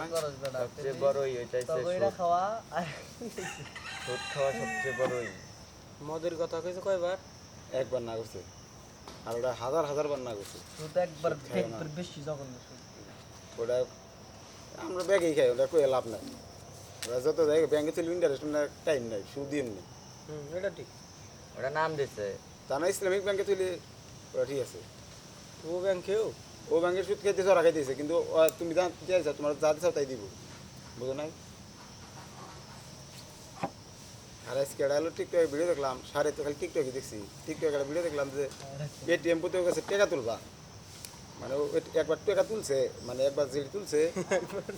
না? সবচেয়ে বড়ই এটা খাওয়া সুদ খাওয়া সবচেয়ে বড়ই। মদের কথা কইছে কয়বার? একবার না করছে। আর ওটা হাজার হাজার বার না করছে। সুদ একবার একবার বেশি জঘন্য ওটা আমরা ব্যাগেই খাই ওটা কয়ে লাভ নাই। ওরা যত জায়গা ব্যাংকে ছিল ইন্টারেস্ট টাইম নাই সুদ এমনি। হুম এটা ঠিক। ওটা নাম দিছে। তা না ইসলামিক ব্যাংকে তুলে ওরা ঠিক আছে। ও ব্যাংকেও? ও ব্যাংকের সুদ খেতে ওরা খাইতেছে কিন্তু তুমি যা চাইছো তোমার যা তাই দিব। বুঝো নাই? আর আজকে একটা হলো টিকটকে ভিডিও দেখলাম সাড়ে তো খালি টিকটকে দেখছি। টিকটকে একটা ভিডিও দেখলাম যে এটিএম কাছে টাকা তুলবা। মানে একবার টাকা তুলছে মানে একবার যেটি তুলছে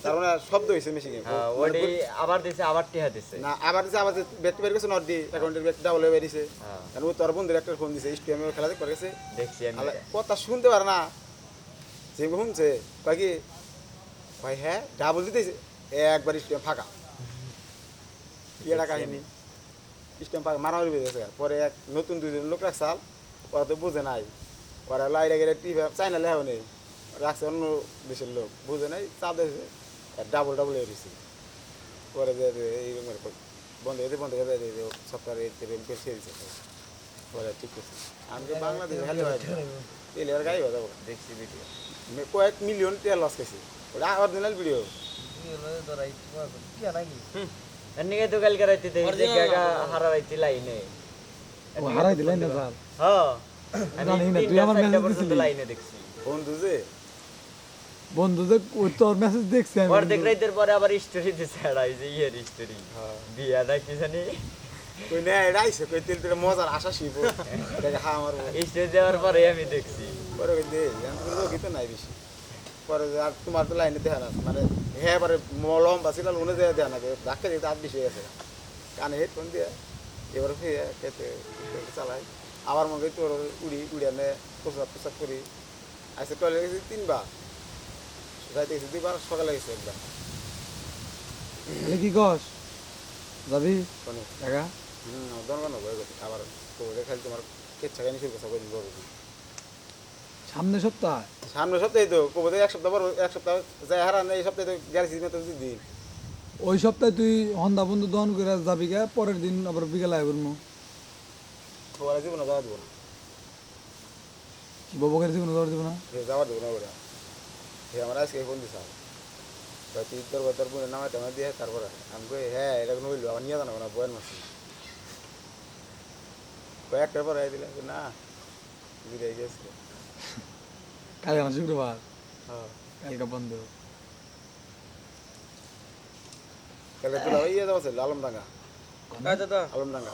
তার মানে শব্দ হয়েছে মেশিনে হ্যাঁ, আবার দিছে আবার টিহা দিছে। না আবার দিছে আবার বের গেছে নট দি অ্যাকাউন্টের ডাবল হয়ে বেরিয়েছে। হ্যাঁ। কারণ ও তোর বন্ধুর একটা ফোন দিছে স্টেডিয়ামে খেলা দেখতে গেছে। দেখছি কথা শুনতে পারে না। যে শুনছে কয় কি কয় হ্যাঁ ডাবল দিতেছে একবার স্টেডিয়াম ফাঁকা। কি একটা কাহিনী। স্টেডিয়াম ফাঁকা মারামারি বেঁধে গেছে। পরে এক নতুন দুজন লোক রাখছাল ওরা তো বুঝে নাই। ওরা লাইরে গেলে টিভি চাইনা লেহাও নেই। রাখছে অন্য দেশের লোক বুঝে নাই চাপ দিয়েছে। ডাবল ডাবল গেছে পরে যে এইরকম বন্ধ হয়েছে বন্ধ হয়ে যায় সপ্তাহে দিচ্ছে পরে ঠিক আছে। আমি তো বাংলাদেশে খালি হয় তেলে আর গাই হয়ে যাব দেখছি ভিডিও কয়েক মিলিয়ন তেল লস খাইছে। ওটা অরিজিনাল ভিডিও এনিকে তো কালকে রাইতে দেখি যে হারা রাইতে লাইনে। ও হারাই দিলেন না স্যার হ্যাঁ। আমি না, তুই আমার দিছিলি। লাইনে দেখছি। বন্ধু যে। বন্ধু যে ওই তোর মেসেজ দেখছি আমি অর্ধেক রাইতের পরে আবার স্টোরি দিছে যে ইয়ের স্টোরি হ্যাঁ। বিয়া না কি জানি। কই না এটা আইসে কই তেল তেলে মজার আশা শিব। এটাকে হা আমার পরে আমি দেখছি। পরে কই দে আমি তো গীত নাই বেশি। পরে যে আর তোমার তো লাইনে দেখা না মানে হ্যাঁ এবারে মলম বা সিলাল উনি যে দেখা না ধাক্কা দিতে আর বেশি গেছে। কানে হেডফোন দিয়ে এবার ফিরে খেতে চালাই। আবার মনে করি তোর উড়ি উড়িয়ানে প্রসাব প্রসাব করি আইসে টয়লেট গেছি তিনবার। রাইতে গেছি দুইবার সকালে গেছি একবার। কি কস? যাবি? কোনো? দরকার নয় গেছে আবার তোরে খালি তোমার কেচ্ছা খাই শুরু কই দিব সামনে সপ্তাহ? সামনে সপ্তাহে তো কবে এক সপ্তাহ পর এক সপ্তাহ যাই হারান এই সপ্তাহে তো গ্যারেজ দিন। ওই সপ্তাহে তুই হন্দা বন্ধু দহন করে যাবি গে পরের দিন আবার বিকেলে আয় বলব ওরা দিব যাওয়া দিব না। কি বাবু করে দিব না? দৌড় দিব না দিব ওরা। সে আমার আজকে ফোন তুই তোর তোর বোনের নামে টামা দিয়ে তারপরে আমি কই হ্যাঁ এটা কোনো হইল আমার নিয়ে জানাব না বয়ের মাসি। কয়েকটার পরে দিলে না বিদায় গেছিল কালকে আমার শুক্রবার। হ্যাঁ। কালকে বন্ধ। কালকে তোলা ওই যাওয়া ছিল আলমডাঙ্গা আচ্ছা দাদা। আলমডাঙ্গা।